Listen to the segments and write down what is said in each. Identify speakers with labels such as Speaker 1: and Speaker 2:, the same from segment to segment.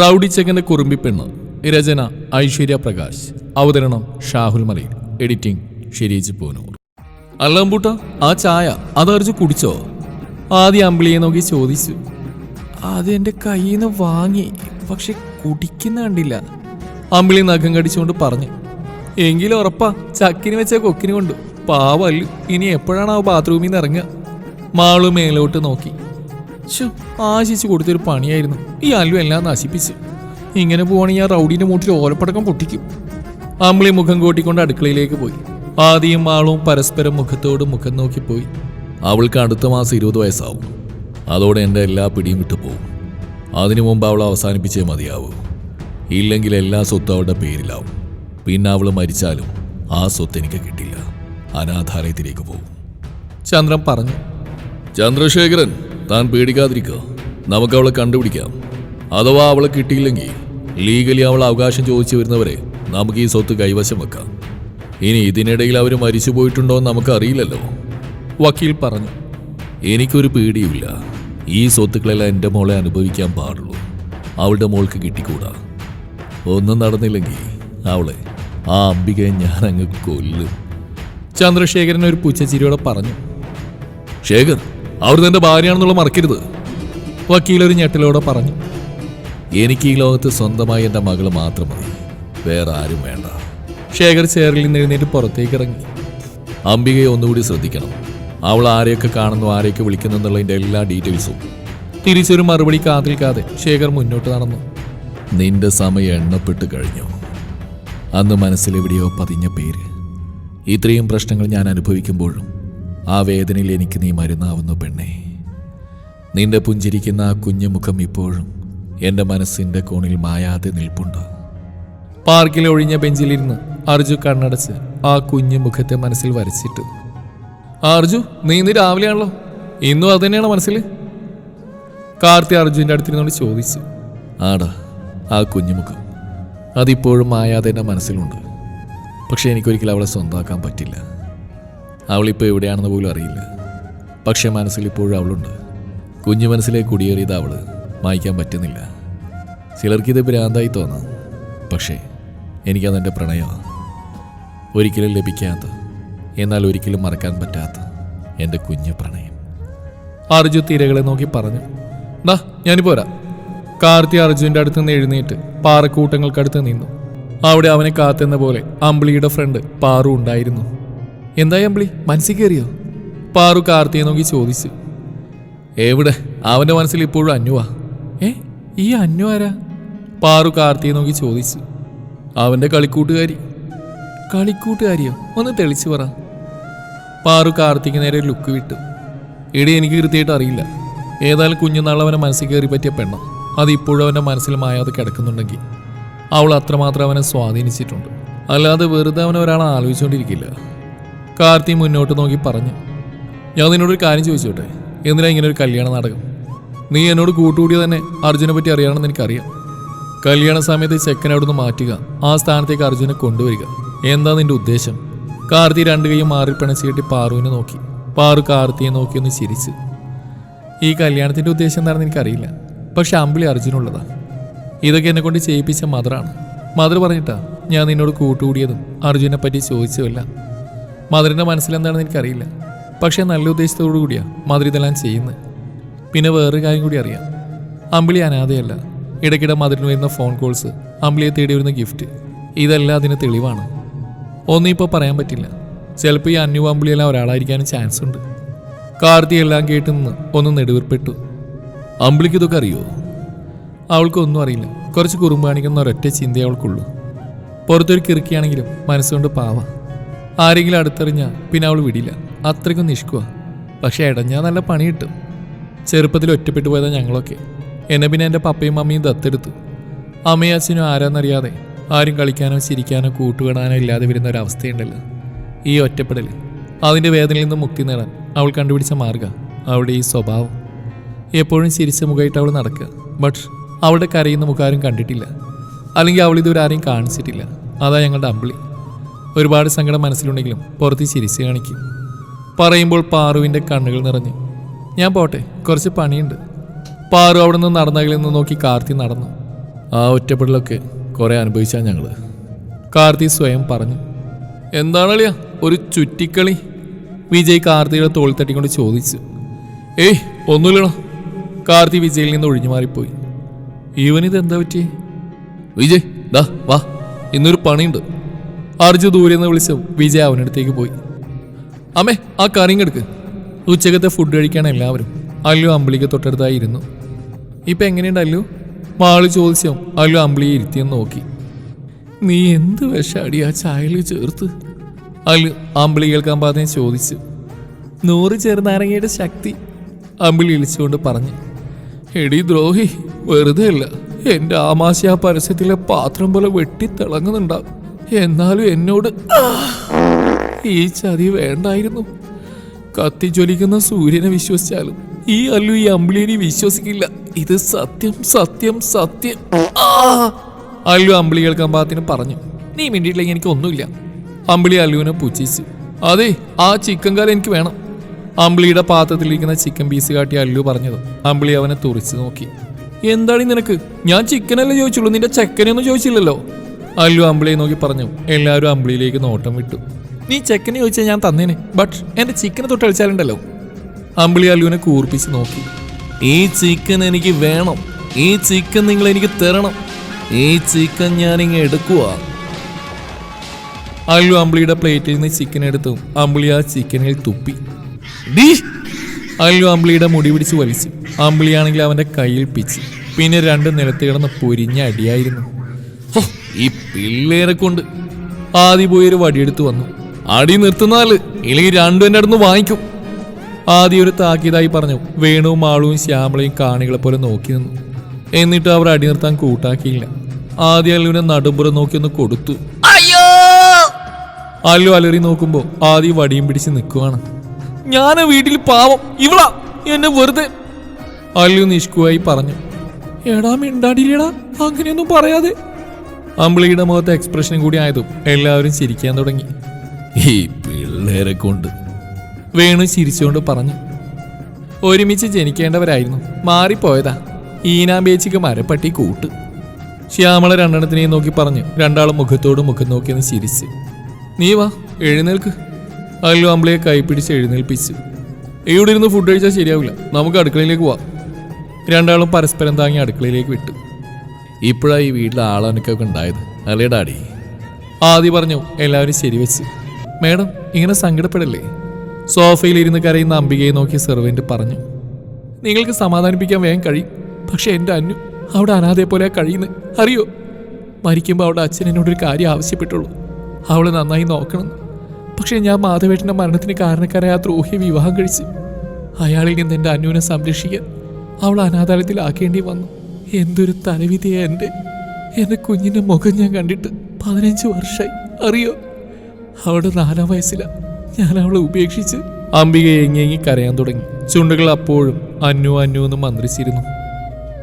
Speaker 1: Rowdy ചെക്കന്റെ കുറുമ്പിപ്പെണ്ണ് രചന ഐശ്വര്യ പ്രകാശ്. അവതരണം ഷാഹുൽ മലയിൽ. എഡിറ്റിംഗ് ഷിരീജ് പൂനൂർ. അല്ലാമ്പൂട്ട ആ ചായ അതറിച്ച് കുടിച്ചോ? ആദ്യം അമ്പിളിയെ നോക്കി ചോദിച്ചു. അത് എന്റെ കയ്യിൽ നിന്ന് വാങ്ങി പക്ഷെ കുടിക്കുന്ന കണ്ടില്ല. അമ്പിളി നഖം കടിച്ചുകൊണ്ട് പറഞ്ഞു. എങ്കിലും ഉറപ്പാ ചക്കിന് വെച്ച കൊക്കിന് കൊണ്ട് പാവല്ലു ഇനി എപ്പോഴാണ് ആ ബാത്റൂമിൽ നിന്ന് ഇറങ്ങുക? മാളു മേലോട്ട് നോക്കി. ശ്ശോ, ആശിച്ചു കൊടുത്തൊരു പണിയായിരുന്നു. ഈ അല്ലു എല്ലാം നശിപ്പിച്ച്. ഇങ്ങനെ പോവാണെങ്കിൽ ആ റൗഡീന്റെ മൂട്ടിൽ ഓലപ്പടക്കം പൊട്ടിക്കും. അമ്മളി മുഖം കൂട്ടിക്കൊണ്ട് അടുക്കളയിലേക്ക് പോയി. ആദ്യം ആളും പരസ്പരം മുഖത്തോട് മുഖം നോക്കിപ്പോയി അവൾക്ക് അടുത്ത മാസം ഇരുപത് വയസ്സാവും. അതോടെ എന്റെ എല്ലാ പിടിയും വിട്ടു പോകും. അതിനു മുമ്പ് അവൾ അവസാനിപ്പിച്ചേ മതിയാവൂ. ഇല്ലെങ്കിൽ എല്ലാ സ്വത്തും അവളുടെ പേരിലാവും. പിന്നെ അവൾ മരിച്ചാലും ആ സ്വത്ത് എനിക്ക് കിട്ടില്ല. അനാഥാലയത്തിലേക്ക് പോകും. ചന്ദ്രൻ പറഞ്ഞു. ചന്ദ്രശേഖരൻ താൻ പേടിക്കാതിരിക്കുക. നമുക്ക് അവളെ കണ്ടുപിടിക്കാം. അഥവാ അവളെ കിട്ടിയില്ലെങ്കിൽ ലീഗലി അവൾ അവകാശം ചോദിച്ചു വരുന്നവരെ നമുക്ക് ഈ സ്വത്ത് കൈവശം വെക്കാം. ഇനി ഇതിനിടയിൽ അവർ മരിച്ചു പോയിട്ടുണ്ടോ എന്ന് നമുക്കറിയില്ലല്ലോ വക്കീൽ പറഞ്ഞു. എനിക്കൊരു പേടിയുമില്ല. ഈ സ്വത്തുക്കളെല്ലാം എന്റെ മോളെ അനുഭവിക്കാൻ പാടുള്ളൂ. അവളുടെ മോൾക്ക് കിട്ടിക്കൂടാ. ഒന്നും നടന്നില്ലെങ്കിൽ അവളെ ആ അംബികയെ ഞാൻ അങ്ങ് കൊല്ലും. ചന്ദ്രശേഖരൻ ഒരു പുച്ഛച്ചിരിയോടെ പറഞ്ഞു. ശേഖർ അവർ തന്റെ ഭാര്യയാണെന്നുള്ള മറക്കരുത്. വക്കീൽ ഒരു ഞെട്ടലോടെ പറഞ്ഞു. എനിക്ക് ഈ ലോകത്ത് സ്വന്തമായി എന്റെ മകൾ മാത്രം മതി. വേറെ ആരും വേണ്ട. ശേഖർ ചേറിൽ നിന്ന് എഴുന്നേറ്റ് പുറത്തേക്ക് ഇറങ്ങി. അംബികയെ ഒന്നുകൂടി ശ്രദ്ധിക്കണം. അവൾ ആരെയൊക്കെ കാണുന്നു ആരെയൊക്കെ വിളിക്കുന്നു എന്നുള്ളതിന്റെ എല്ലാ ഡീറ്റെയിൽസും. തിരിച്ചൊരു മറുപടി കാത്തിരിക്കാതെ ശേഖർ മുന്നോട്ട് നടന്നു. നിന്റെ സമയം എണ്ണപ്പെട്ട് കഴിഞ്ഞു. അന്ന് മനസ്സിലെവിടെയോ പതിഞ്ഞ പേര്. ഇത്രയും പ്രശ്നങ്ങൾ ഞാൻ അനുഭവിക്കുമ്പോഴും ആ വേദനയിൽ എനിക്ക് നീ മരുന്നാവുന്നു പെണ്ണേ. നിന്റെ പുഞ്ചിരിക്കുന്ന ആ കുഞ്ഞു മുഖം ഇപ്പോഴും എന്റെ മനസ്സിന്റെ കോണിൽ മായാതെ നിൽപ്പുണ്ട്. പാർക്കിൽ ഒഴിഞ്ഞ ബെഞ്ചിലിരുന്ന് അർജു കണ്ണടച്ച് ആ കുഞ്ഞു മുഖത്തെ മനസ്സിൽ വരച്ചിട്ടു അർജു നീ ഇന്ന് രാവിലെയാണല്ലോ? ഇന്നും അത് തന്നെയാണോ മനസ്സിൽ? കാർത്തി അർജുന്റെ അടുത്തിരുന്നോട് ചോദിച്ചു. ആടാ ആ കുഞ്ഞുമുഖം. അതിപ്പോഴും മായാതെ എന്റെ മനസ്സിലുണ്ട്. പക്ഷെ എനിക്കൊരിക്കലും അവളെ സ്വന്തമാക്കാൻ പറ്റില്ല. അവളിപ്പോൾ എവിടെയാണെന്ന് പോലും അറിയില്ല. പക്ഷെ മനസ്സിൽ ഇപ്പോഴും അവളുണ്ട്. കുഞ്ഞു മനസ്സിലേക്ക് കുടിയേറിയത് അവൾ മായ്ക്കാൻ പറ്റുന്നില്ല. ചിലർക്കിത് ഭ്രാന്തായി തോന്നാം. പക്ഷേ എനിക്കതെന്റെ പ്രണയമാണ് ഒരിക്കലും ലഭിക്കാത്ത എന്നാൽ ഒരിക്കലും മറക്കാൻ പറ്റാത്ത എന്റെ കുഞ്ഞു പ്രണയം. അർജു തിരകളെ നോക്കി പറഞ്ഞു ദാ ഞാനിപ്പോ വരാം. കാർത്തി അർജുന്റെ അടുത്ത് നിന്ന് എഴുന്നേറ്റ് പാറക്കൂട്ടങ്ങൾക്കടുത്ത് നിന്നു. അവിടെ അവനെ കാത്തെന്ന പോലെ അമ്പിളിയുടെ ഫ്രണ്ട് പാറു ഉണ്ടായിരുന്നു. എന്തായി അമ്പിളി? മനസ്സിൽ കയറിയോ? പാറു കാർത്തിയെ നോക്കി ചോദിച്ചു. എവിടെ? അവന്റെ മനസ്സിൽ ഇപ്പോഴും അന്നുവാ ഏ ഈ അന്നു ആരാ? പാറു കാർത്തിയെ നോക്കി ചോദിച്ചു. അവന്റെ കളിക്കൂട്ടുകാരി. കളിക്കൂട്ടുകാരിയോ? ഒന്ന് തെളിച്ചു പറ. പാറു കാർത്തിക്ക് നേരെ ലുക്ക് വിട്ടു. ഇടി എനിക്ക് കൃത്യമായിട്ട് അറിയില്ല. ഏതായാലും കുഞ്ഞുനാൾ അവനെ മനസ്സിൽ കയറി പറ്റിയ പെണ്ണ. അത് ഇപ്പോഴും അവന്റെ മനസ്സിൽ മായാതെ കിടക്കുന്നുണ്ടെങ്കിൽ അവൾ അത്രമാത്രം അവനെ സ്വാധീനിച്ചിട്ടുണ്ട്. അല്ലാതെ വെറുതെ അവനെ ഒരാൾ ആലോചിച്ചുകൊണ്ടിരിക്കില്ല. കാർത്തി മുന്നോട്ട് നോക്കി പറഞ്ഞു ഞാൻ നിന്നോടൊരു കാര്യം ചോദിച്ചോട്ടെ? എന്തിനാ ഇങ്ങനെ ഒരു കല്യാണ നാടകം? നീ എന്നോട് കൂട്ടുകൂടിയ തന്നെ അർജുനെ പറ്റി അറിയണമെന്ന് എനിക്കറിയാം. കല്യാണ സമയത്ത് ചെക്കനെ അവിടുന്ന് മാറ്റുക ആ സ്ഥാനത്തേക്ക് അർജുനെ കൊണ്ടുവരിക. എന്താ നിന്റെ ഉദ്ദേശം? കാർത്തി രണ്ടു കൈയും മാറി പിണച്ച് കെട്ടി പാറുവിനെ നോക്കി. പാറു കാർത്തിയെ നോക്കി ഒന്ന് ചിരിച്ച്. ഈ കല്യാണത്തിന്റെ ഉദ്ദേശം എന്താണെന്ന് എനിക്കറിയില്ല പക്ഷെ അമ്പിളി അർജുനുള്ളതാ. ഇതൊക്കെ എന്നെ കൊണ്ട് ചെയ്യിപ്പിച്ച മദറാണ് മദർ പറഞ്ഞിട്ടാ ഞാൻ നിന്നോട് കൂട്ടുകൂടിയതും അർജുനെ പറ്റി ചോദിച്ചുമല്ല മദറിന്റെ മനസ്സിലെന്താണെന്ന് എനിക്കറിയില്ല. പക്ഷേ നല്ല ഉദ്ദേശത്തോടു കൂടിയാണ് മദർ ഇതെല്ലാം ചെയ്യുന്നത്. പിന്നെ വേറൊരു കാര്യം കൂടി അറിയാം. അമ്പിളി അനാഥയല്ല. ഇടയ്ക്കിടെ മദറിന് വരുന്ന ഫോൺ കോൾസ് അമ്പിളിയെ തേടി വരുന്ന ഗിഫ്റ്റ് ഇതെല്ലാം അതിന് തെളിവാണ്. ഒന്നും ഇപ്പോൾ പറയാൻ പറ്റില്ല. ചിലപ്പോൾ ഈ അന്യു അമ്പിളിയെല്ലാം ഒരാളായിരിക്കാനും ചാൻസ് ഉണ്ട്. കാർത്തി എല്ലാം കേട്ട് നിന്ന് ഒന്ന് നെടുവിർപ്പെട്ടു. അമ്പിളിക്ക് ഇതൊക്കെ അറിയോ? അവൾക്കൊന്നും അറിയില്ല. കുറച്ച് കുറുമ്പ് കാണിക്കുന്ന ഒരൊറ്റ ചിന്തയെ അവൾക്കുള്ളൂ. പുറത്തൊരു കിറുക്കിയാണെങ്കിലും മനസ്സുകൊണ്ട് പാവ. ആരെങ്കിലും അടുത്തെറിഞ്ഞാൽ പിന്നെ അവൾ വിടില്ല. അത്രയ്ക്കും നിഷ്കുക പക്ഷേ ഇടഞ്ഞാൽ നല്ല പണി കിട്ടും. ചെറുപ്പത്തിൽ ഒറ്റപ്പെട്ടു പോയതാ ഞങ്ങളൊക്കെ. എന്നെ പിന്നെ എന്റെ പപ്പയും മമ്മിയും ദത്തെടുത്തു. അമ്മയും അച്ഛനും ആരാന്നറിയാതെ ആരും കളിക്കാനോ ചിരിക്കാനോ കൂട്ടുകെടാനോ ഇല്ലാതെ വരുന്ന ഒരവസ്ഥയുണ്ടല്ലോ ഈ ഒറ്റപ്പെടൽ അതിന്റെ വേദനയിൽ നിന്ന് മുക്തി നേടാൻ അവൾ കണ്ടുപിടിച്ച മാർഗം അവളുടെ ഈ സ്വഭാവം. എപ്പോഴും ചിരിച്ച മുഖമായിട്ട് അവൾ നടക്കുക. ബട്ട് അവളുടെ കരയുന്ന മുഖാരും കണ്ടിട്ടില്ല. അല്ലെങ്കിൽ അവൾ ഇതുവരെ ആരെയും കാണിച്ചിട്ടില്ല. അതാ ഞങ്ങളുടെ അമ്പിളി. ഒരുപാട് സങ്കടം മനസ്സിലുണ്ടെങ്കിലും പുറത്ത് ചിരിച്ച് കാണിക്കും. പറയുമ്പോൾ പാറുവിന്റെ കണ്ണുകൾ നിറഞ്ഞു ഞാൻ പോട്ടെ കുറച്ച് പണിയുണ്ട്. പാറു അവിടെ നിന്ന് നടന്നകളിൽ നിന്ന് നോക്കി കാർത്തി നടന്നു. ആ ഒറ്റപ്പെടലൊക്കെ കുറെ അനുഭവിച്ചാ ഞങ്ങൾ കാർത്തി സ്വയം പറഞ്ഞു എന്താണ് എന്താണളിയ ഒരു ചുറ്റിക്കളി? വിജയ് കാർത്തിയുടെ തോൾ തട്ടിക്കൊണ്ട് ചോദിച്ചു ഏയ് ഒന്നുമില്ലടാ. കാർത്തി വിജയിൽ നിന്ന് ഒഴിഞ്ഞു മാറിപ്പോയി. ഇവനിത് എന്താ പറ്റി വിജയ് ദാ വാ ഇന്നൊരു പണിയുണ്ട്. അർജു ദൂരെ നിന്ന് വിളിച്ച് വിജയ് അവനടുത്തേക്ക് പോയി. അമ്മേ ആ കറിയും എടുക്ക് ഉച്ചകത്തെ ഫുഡ് കഴിക്കാൻ എല്ലാവരും. അല്ലു അമ്പിളിക്ക് തൊട്ടടുത്തായി ഇരുന്നു. ഇപ്പൊ എങ്ങനെയുണ്ട് അല്ലു? മാൾ ചോദിച്ചോ അല്ലു അമ്പിളിയെ ഇരുത്തിയെന്ന് നോക്കി. നീ എന്ത് വിഷാടി ആ ചായയിൽ ചേർത്ത്? അല്ലു അമ്പിളി കേൾക്കാൻ പാതെ ചോദിച്ചു. നൂറ് ചെറുനാരങ്ങയുടെ ശക്തി. അമ്പിളി ഇളിച്ചുകൊണ്ട് പറഞ്ഞു. എടി ദ്രോഹി വെറുതെ അല്ല. എന്റെ ആമാശ ആ പരസ്യത്തിലെ പാത്രം പോലെ വെട്ടിത്തിളങ്ങുന്നുണ്ടാവും എന്നാലും എന്നോട് ഈ ചതി വേണ്ടായിരുന്നു. കത്തി ജ്വലിക്കുന്ന സൂര്യനെ വിശ്വസിച്ചാലും ഈ അല്ലു ഈ അമ്പിളിനെ വിശ്വസിക്കില്ല. ഇത് സത്യം സത്യം സത്യം. അല്ലു അമ്പിളി കേൾക്കാൻ പാത്തിന് പറഞ്ഞു. നീ മിണ്ടിയിട്ടില്ലെങ്കിൽ എനിക്ക് ഒന്നുമില്ല. അമ്പിളി അല്ലുവിനെ പുച്ഛിച്ചു. അതെ ആ ചിക്കൻ കറി എനിക്ക് വേണം. അമ്പിളിയുടെ പാത്രത്തിലിരിക്കുന്ന ചിക്കൻ പീസ് കാട്ടി അല്ലു പറഞ്ഞത്. അമ്പിളി അവനെ തുറിച്ചു നോക്കി. എന്താണ് നിനക്ക്? ഞാൻ ചിക്കനല്ലേ ചോദിച്ചുള്ളൂ. നിന്റെ ചെക്കനെയൊന്നും ചോദിച്ചില്ലല്ലോ. അല്ലു അമ്പിളിയെ നോക്കി പറഞ്ഞു. എല്ലാവരും അമ്പിളിയിലേക്ക് നോട്ടം വിട്ടു. നീ ചെക്കനെ ചോദിച്ചാൽ ഞാൻ തന്നേനെ. ബട്ട് എന്റെ ചിക്കനെ തൊട്ട് കളിച്ചാലുണ്ടല്ലോ. അമ്പിളി അല്ലുവിനെ കൂർപ്പിച്ച് നോക്കി. ഈ ചിക്കൻ എനിക്ക് വേണം. ഈ ചിക്കൻ നിങ്ങൾ എനിക്ക് തരണം. ഈ ചിക്കൻ ഞാൻ ഞാനിങ്ങ് എടുക്കുക അല്ലു അമ്പിളിയുടെ പ്ലേറ്റിൽ നിന്ന് ചിക്കൻ എടുത്തു. അമ്പിളി ആ ചിക്കനിൽ തുപ്പി! അല്ലു അമ്പിളിയുടെ മുടി പിടിച്ച് വലിച്ചു. അമ്പിളിയാണെങ്കിൽ അവന്റെ കയ്യിൽ പിച്ച്. പിന്നെ രണ്ട് നിലത്ത് കിടന്ന് പൊരിഞ്ഞ അടിയായിരുന്നു. ഈ പിള്ളേരെ കൊണ്ട് ആദി പോയി ഒരു വടിയെടുത്ത് വന്നു. അടി നിർത്തുന്നാൽ ഇല്ലെങ്കിൽ രണ്ടും എന്റെ അടുത്ത് വാങ്ങിക്കും. ആദ്യം ഒരു താക്കീതായി പറഞ്ഞു. വേണുവും മാളുവും ശ്യാമളയും കാണികളെ പോലെ നോക്കി നിന്നു. എന്നിട്ട് അവർ അടി നിർത്താൻ കൂട്ടാക്കിയില്ല. ആദ്യ അല്ലുവിനെ നടുമ്പുറം നോക്കി ഒന്ന് കൊടുത്തു. അയ്യോ! അല്ലു അലറി നോക്കുമ്പോ ആദ്യ വടിയും പിടിച്ച് നിൽക്കുവാണ്. ഞാൻ വീട്ടിൽ പാവം. ഇവളാ. എന്നെ വെറുതെ. അല്ലു നിഷ്കുവായി പറഞ്ഞു. എടാ മിണ്ടാടിയില്ലടാ അങ്ങനെയൊന്നും പറയാതെ. അമ്പിളിയുടെ മുഖത്തെ എക്സ്പ്രഷനും കൂടി ആയതും എല്ലാവരും ചിരിക്കാൻ തുടങ്ങി. ഈ പിള്ളേരെ കൊണ്ട്. വേണു ചിരിച്ചുകൊണ്ട് പറഞ്ഞു. ഒരുമിച്ച് ജനിക്കേണ്ടവരായിരുന്നു. മാറിപ്പോയതാ. ഈനാമ്പേച്ചിക്ക് മരപ്പട്ടി കൂട്ട്. ശ്യാമള രണ്ടെണ്ണത്തിനെയും നോക്കി പറഞ്ഞു രണ്ടാളും മുഖത്തോട് മുഖം നോക്കിയെന്ന് ചിരിച്ച്. നീ വാ എഴുന്നേൽക്ക്. അല്ലു അമ്പിളിയെ കൈപ്പിടിച്ച് എഴുന്നേൽപ്പിച്ചു. ഇവിടെ ഇരുന്ന് ഫുഡ് കഴിച്ചാൽ ശരിയാവില്ല. നമുക്ക് അടുക്കളയിലേക്ക് പോവാം. രണ്ടാളും പരസ്പരം താങ്ങി അടുക്കളയിലേക്ക് വിട്ടു. ഇപ്പോഴാണ് ഈ വീട്ടിൽ ആളനക്കൊക്കെ ഉണ്ടായത്. അല്ലേ ഡാഡി? ആദ്യം പറഞ്ഞു എല്ലാവരും ശരിവെച്ച് മേഡം ഇങ്ങനെ സങ്കടപ്പെടല്ലേ? സോഫയിലിരുന്ന് കരയുന്ന അംബികയെ നോക്കി സെർവന്റ് പറഞ്ഞു നിങ്ങൾക്ക് സമാധാനിപ്പിക്കാൻ വേഗം കഴിയും. പക്ഷെ എന്റെ അന്നു അവിടെ അനാഥയെ പോലെ കഴിയുന്നത് അറിയോ? മരിക്കുമ്പോൾ അവിടെ അച്ഛൻ എന്നോടൊരു കാര്യം ആവശ്യപ്പെട്ടുള്ളൂ. അവളെ നന്നായി നോക്കണം. പക്ഷേ ഞാൻ മാധവേട്ടന്റെ മരണത്തിന് കാരണക്കാരായ ആ ദ്രോഹിയെ വിവാഹം കഴിച്ച് അയാളിൽ നിന്ന് എന്റെ അന്നുവിനെ സംരക്ഷിക്കാൻ അവൾ അനാഥാലയത്തിലാക്കേണ്ടി വന്നു. എന്തൊരു തലവിധിയാ എന്റെ. എന്റെ കുഞ്ഞിന്റെ മുഖം ഞാൻ കണ്ടിട്ട് പതിനഞ്ച് വർഷമായി അറിയോ? അവളുടെ നാലാം വയസ്സിലാണ് ഞാൻ അവളെ ഉപേക്ഷിച്ച് അംബിക എങ്ങി കരയാൻ തുടങ്ങി. ചുണ്ടുകൾ അപ്പോഴും അന്നു അന്നു എന്ന് മന്ത്രിച്ചിരുന്നു.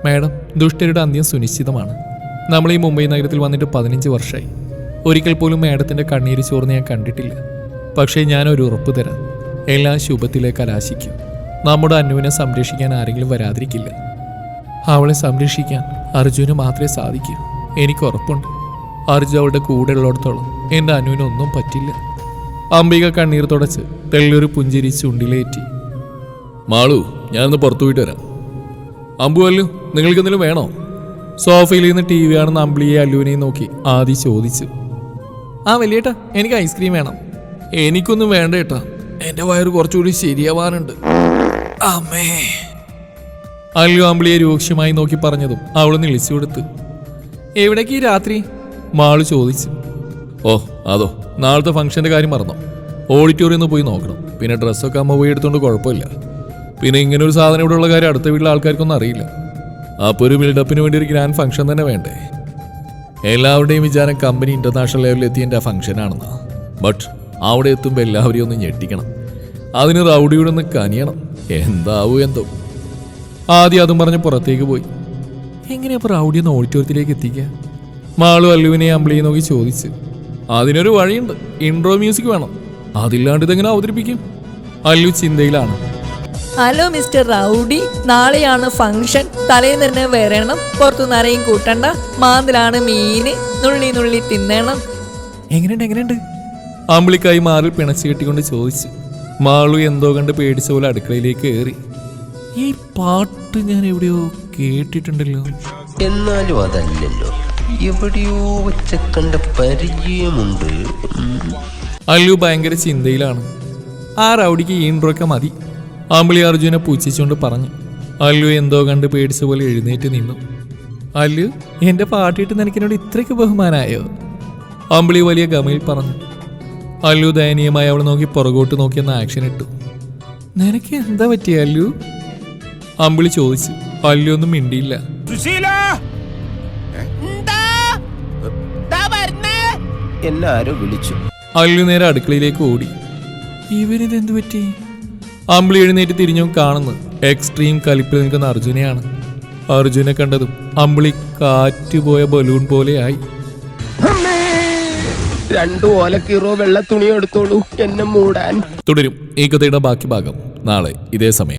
Speaker 1: മാഡം ദുഷ്ടരുടെ അന്ത്യം സുനിശ്ചിതമാണ്. നമ്മൾ ഈ മുംബൈ നഗരത്തിൽ വന്നിട്ട് പതിനഞ്ച് വർഷമായി ഒരിക്കൽ പോലും മാഡത്തിന്റെ കണ്ണീര് ചോർന്ന് ഞാൻ കണ്ടിട്ടില്ല. പക്ഷേ ഞാൻ ഒരു ഉറപ്പ് തരാം. എല്ലാ ശുഭത്തിലേക്ക് കലാശിക്കും നമ്മുടെ അന്നുവിനെ സംരക്ഷിക്കാൻ ആരെങ്കിലും വരാതിരിക്കില്ല. അവളെ സംരക്ഷിക്കാൻ അർജുന് മാത്രമേ സാധിക്കൂ. എനിക്ക് ഉറപ്പുണ്ട്. അർജു അവളുടെ കൂടെ ഉള്ളിടത്തോളം എന്റെ അനുവിനൊന്നും പറ്റില്ല. അംബിക കണ്ണീർ തുടച്ച് തെള്ളിയൊരു പുഞ്ചിരി ചുണ്ടിലേറ്റി. മാളു ഒന്ന് പുറത്തു പോയിട്ട് വരാം. അമ്പു അല്ലു നിങ്ങൾക്ക് എന്തെങ്കിലും വേണോ? സോഫയിൽ നിന്ന് ടി വി ആണെന്ന് അമ്പിളിയെ അല്ലുവിനെയും നോക്കി ആദി ചോദിച്ചു. ആ വലിയേട്ടാ എനിക്ക് ഐസ്ക്രീം വേണം. എനിക്കൊന്നും വേണ്ട ഏട്ടാ. എന്റെ വയറ് കുറച്ചുകൂടി ശരിയാവാനുണ്ട്. അമ്മേ. അല്ലു അമ്പിളിയെ രൂക്ഷമായി നോക്കി പറഞ്ഞതും അവൾ നിളിച്ചു കൊടുത്തു. എവിടേക്ക് ഈ രാത്രി? മാൾ ചോദിച്ചു. ഓ അതോ നാളത്തെ ഫംഗ്ഷന്റെ കാര്യം മറന്നോ. ഓഡിറ്റോറിയം പോയി നോക്കണം. പിന്നെ ഡ്രസ്സൊക്കെ അമ്മ പോയി എടുത്തോണ്ട് കുഴപ്പമില്ല. പിന്നെ ഇങ്ങനെ ഒരു സാധനം ഇവിടെ ഉള്ള കാര്യം അടുത്ത വീട്ടിലെ ആൾക്കാർക്കൊന്നും അറിയില്ല. അപ്പോൾ ഒരു ബിൽഡപ്പിന് വേണ്ടി ഒരു ഗ്രാൻഡ് ഫംഗ്ഷൻ തന്നെ വേണ്ടേ? എല്ലാവരുടെയും വിചാരം കമ്പനി ഇന്റർനാഷണൽ ലെവലിൽ എത്തിയ എന്റെ ഫംഗ്ഷനാണെന്ന് ബട്ട് അവിടെ എത്തുമ്പോൾ എല്ലാവരെയും ഒന്ന് ഞെട്ടിക്കണം. അതിന് റൗഡിയുടെ ഒന്ന് കനിയണം. എന്താവൂ എന്തോ. ആദ്യം അതും പറഞ്ഞ് പുറത്തേക്ക് പോയി. എങ്ങനെയാ അപ്പോൾ റൗഡി ഒന്ന് ഓഡിറ്റോറിയത്തിലേക്ക് എത്തിക്കുക മാളു അല്ലുവിനെ അമ്പിളിയെ നോക്കി ചോദിച്ച്. അതിനൊരു വഴിയുണ്ട്. ഇൻട്രോ മ്യൂസിക് വേണം. അതില്ലാണ്ട് ഇതെങ്ങനെ അവതരിപ്പിക്കും? അല്ലു ചിന്തയിലാണ്.
Speaker 2: Hello mister rowdy. നാളെയാണ് ഫംഗ്ഷൻ. തലേന്ന് തന്നെ വരണം. പുറത്തു നിറയും കൂട്ടണ്ട. മാന്തിലാണ് മീന്. നുള്ളി നുള്ളി തിന്നണം.
Speaker 1: എങ്ങനെയുണ്ട് എങ്ങനെയുണ്ട്? അമ്പിളിക്കായി മാറിൽ പിണച്ചു കെട്ടിക്കൊണ്ട് ചോദിച്ചു. മാളു എന്തോ കണ്ട് പേടിച്ച പോലെ അടുക്കളയിലേക്ക് കയറി. ഈ പാട്ട് ഞാൻ എവിടെയോ കേട്ടിട്ടുണ്ടല്ലോ.
Speaker 3: എന്നാലും അതല്ലല്ലോ. എവിടെയോ വെച്ച കണ്ട പരിചയമുണ്ട്.
Speaker 1: അല്ലു ഭയങ്കര ചിന്തയിലാണ്. ആ റൗഡിക്ക് ഈ ഇൻട്രോക്കെ മതി. അമ്പിളി അർജുനെ പൂച്ചിച്ചുകൊണ്ട് പറഞ്ഞു. അല്ലു എന്തോ കണ്ട് പേടിച്ച പോലെ എഴുന്നേറ്റ് നിന്നു. അല്ലു എന്റെ പാട്ടിട്ട് നിനക്കിനോട് ഇത്രയ്ക്ക് ബഹുമാനായോ? അമ്പിളി വലിയ ഗമയിൽ പറഞ്ഞു. അല്ലു ദയനീയമായി അവൾ നോക്കി പുറകോട്ട് നോക്കിയെന്ന് ആക്ഷൻ ഇട്ടു. നിനക്ക് എന്താ പറ്റിയ അല്ലു? അമ്പിളി ചോദിച്ചു പല്ലൊന്നും മിണ്ടിയില്ല.
Speaker 3: എന്നെ ആരോ വിളിച്ചു.
Speaker 1: അല്ലു നേരെ അടുക്കളയിലേക്ക് ഓടി. ഇവരിതെന്തു പറ്റി? അമ്പിളി എഴുന്നേറ്റ് തിരിഞ്ഞു കാണുന്നു. എക്സ്ട്രീം കലിപ്പിൽ നിൽക്കുന്ന അർജുനെയാണ്. അർജുനെ കണ്ടതും അമ്പിളി കാറ്റുപോയ ബലൂൺ പോലെയായി
Speaker 3: രണ്ടു ഓലക്കീറോ വെള്ള തുണി എടുത്തോളൂ. എന്നെ മൂടാൻ.
Speaker 1: തുടരും. ഈ കഥയുടെ ബാക്കി ഭാഗം നാളെ ഇതേ സമയം.